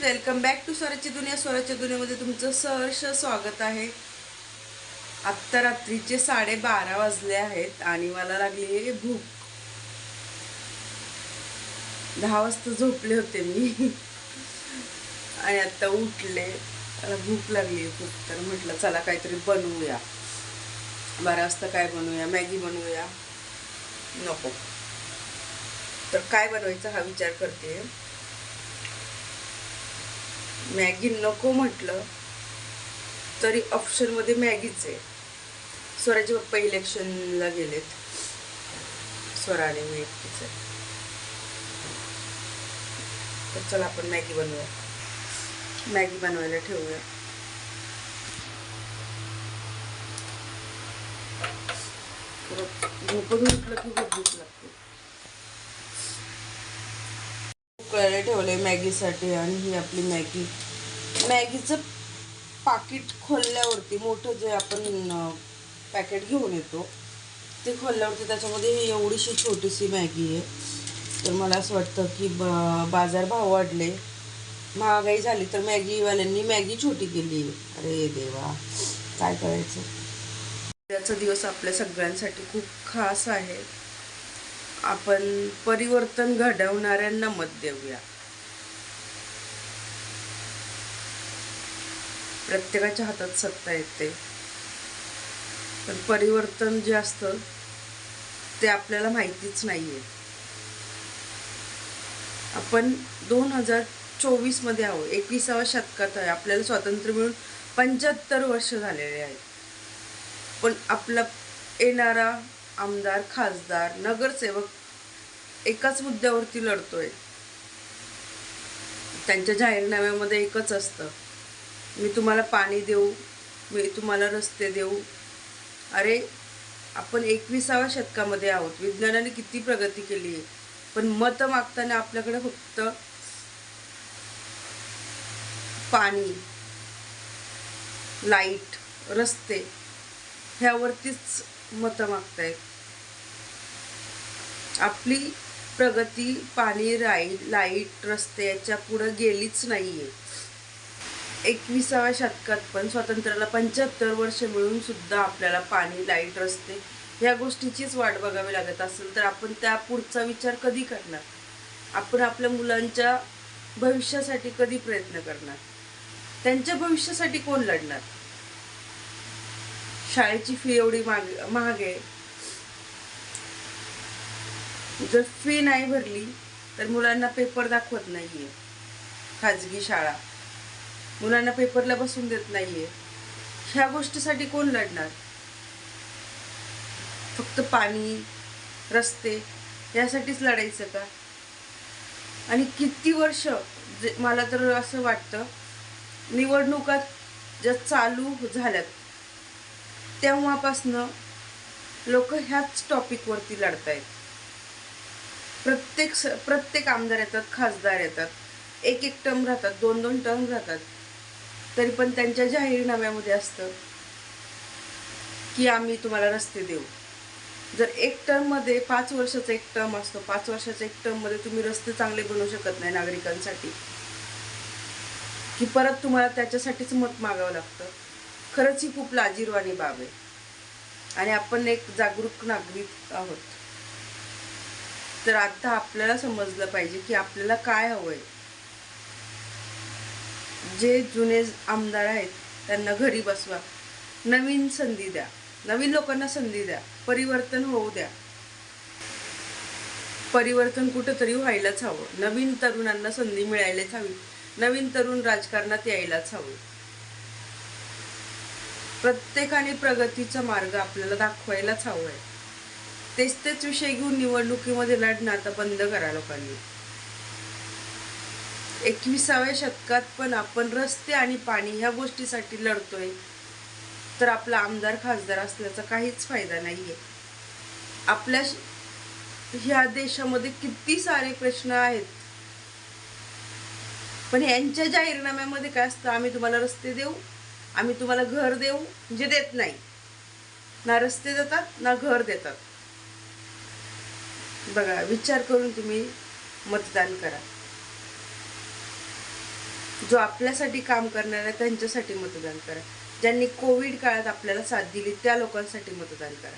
Welcome back to स्वराची दुनिया. स्वराच्या दुनियामध्ये तुमचं सहर्ष स्वागत आहे. आत्ता रात्रीचे साडेबारा वाजले आहेत आणि मला लागली आहे भूक. दहा वाजता झोपले होते मी. आणि आत्ता उठले. मला भूक लागली आहे खूप. तर म्हटलं चला काहीतरी बनवूया. बारा वाजता काय बनवूया? मॅगी बनवूया. नको. तर काय बनवायचा हा विचार करते मॅगी नको म्हटलं तरी ऑप्शनमध्ये मॅगीच आहे. स्वराचे पप्पा इलेक्शनला गेलेत. स्वराने मी एकटीच आहे. तर चला आपण मॅगी बनवूया. मॅगी बनवायला ठेवूया. झोपून उठलं की खूप भूक लागते. उकळायला ठेवले मॅगीसाठी आणि ही आपली मॅगी. मॅगीचं पाकिट खोलल्यावरती मोठं जे आपण पॅकेट घेऊन येतो ते खोलल्यावरती त्याच्यामध्ये ही एवढीशी छोटीशी मॅगी आहे. तर मला असं वाटतं की ब बाजारभाव वाढले. महागाई झाली तर मॅगीवाल्यांनी मॅगी छोटी केली. अरे देवा काय करायचं? उद्याचा दिवस आपल्या सगळ्यांसाठी खूप खास आहे. आपण परिवर्तन घडवणाऱ्यांना मत देऊया. प्रत्येकाच्या हातात सत्ता येते. पण परिवर्तन जे असतं ते आपल्याला माहितीच नाही आहे आपण दोन हजार चोवीसमध्ये आहोत. एकविसाव्या शतकात आहे. आपल्याला स्वातंत्र्य मिळून पंच्याहत्तर वर्ष झालेले आहेत. पण आपला येणारा आमदार खासदार नगरसेवक एकाच मुद्द्यावरती लढतोय. त्यांच्या जाहीरनाम्यामध्ये एकच असतं. मी तुम्हाला पाणी देऊ मी तुम्हाला रस्ते देऊ. अरे आपण एकविसाव्या शतकामध्ये आहोत. विज्ञानाने किती प्रगती केली आहे. पण मतं मागताना आपल्याकडे फक्त पाणी लाइट रस्ते ह्यावरतीच मतं मागतायत आपली प्रगती पाणी राई लाइट रस्ते याच्या पुढं गेलीच नाही आहे एकविसाव्या शतकात पण स्वातंत्र्याला पंच्याहत्तर वर्ष मिळून सुद्धा आपल्याला पाणी लाइट रस्ते ह्या गोष्टीचीच वाट बघावी लागत असेल तर आपण त्या पुढचा विचार कधी करणार? आपण आपल्या मुलांच्या भविष्यासाठी कधी प्रयत्न करणार? त्यांच्या भविष्यासाठी कोण लढणार? शाळेची फी एवढी माग महाग आहे जर फी नाही भरली तर मुलांना पेपर दाखवत नाहीये. खाजगी शाळा. मुलांना पेपरला बसून देत नाहीये. ह्या गोष्टीसाठी कोण लढणार? फक्त पाणी रस्ते यासाठीच लढायचं का? आणि किती वर्ष जे मला तर असं वाटतं निवडणुका ज्या चालू झाल्यात तेव्हापासनं लोक ह्याच टॉपिकवरती लढतायत. प्रत्येक स प्रत्येक आमदार येतात खासदार येतात. एक एक टर्म राहतात दोन दोन टर्म राहतात. तरी पण त्यांच्या जाहीरनाम्यामध्ये असतं की आम्ही तुम्हाला रस्ते देऊ. जर एक टर्ममध्ये पाच वर्षाचा एक टर्म असतो पाच वर्षाचा एक टर्ममध्ये तुम्ही रस्ते चांगले बनवू शकत नाही नागरिकांसाठी की परत तुम्हाला त्याच्यासाठीच मत मागावं लागतं. खरंच ही खूप लाजीरवाणी बाब आहे. आणि आपण एक जागरूक नागरिक आहोत. तर आता आपल्याला समजलं पाहिजे की आपल्याला काय हवंय. जे जुने आमदार आहेत त्यांना घरी बसवा. नवीन संधी द्या. नवीन लोकांना संधी द्या. परिवर्तन होऊ द्या. परिवर्तन कुठंतरी व्हायलाच हवं. नवीन तरुणांना संधी मिळायलाच हवी. नवीन तरुण राजकारणात यायलाच हवं. प्रत्येकाने प्रगतीचा मार्ग आपल्याला दाखवायलाच हवं आहे. तेच तेच विषय घेऊन निवडणुकीमध्ये लढणं आता बंद करा लोकांनी. एकविसाव्या शतकात पण आपण रस्ते आणि पाणी ह्या गोष्टीसाठी लढतोय तर आपला आमदार खासदार असल्याचा काहीच फायदा नाही आहे आपल्या ह्या देशामध्ये किती सारे प्रश्न आहेत. पण यांच्या जाहीरनाम्यामध्ये काय असतं? आम्ही तुम्हाला रस्ते देऊ आम्ही तुम्हाला घर देऊ म्हणजे देत नाही. ना रस्ते देतात ना घर देतात. बघा विचार करून तुम्ही मतदान करा. जो आपल्यासाठी काम करणार आहे त्यांच्यासाठी मतदान करा. ज्यांनी कोविड काळात आपल्याला साथ दिली त्या लोकांसाठी मतदान करा.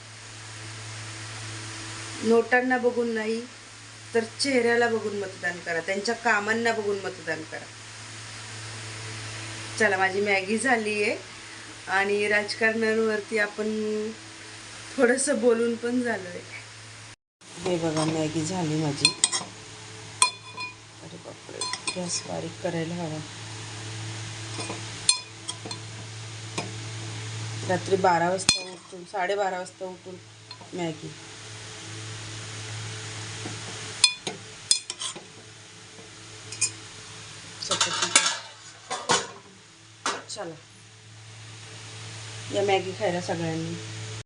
नोटांना बघून नाही तर चेहऱ्याला बघून मतदान करा. त्यांच्या कामांना बघून मतदान करा. चला माझी मॅगी झाली आहे आणि राजकारणावरती आपण थोडंसं बोलून पण झालो आहे हे बघा मॅगी झाली माझी. अरे बापरे गॅस बारीक करायला हवा. रात्री बारा वाजता उठून साडेबारा वाजता उठून मॅगी. चपाती चला. या मॅगी खायला सगळ्यांनी.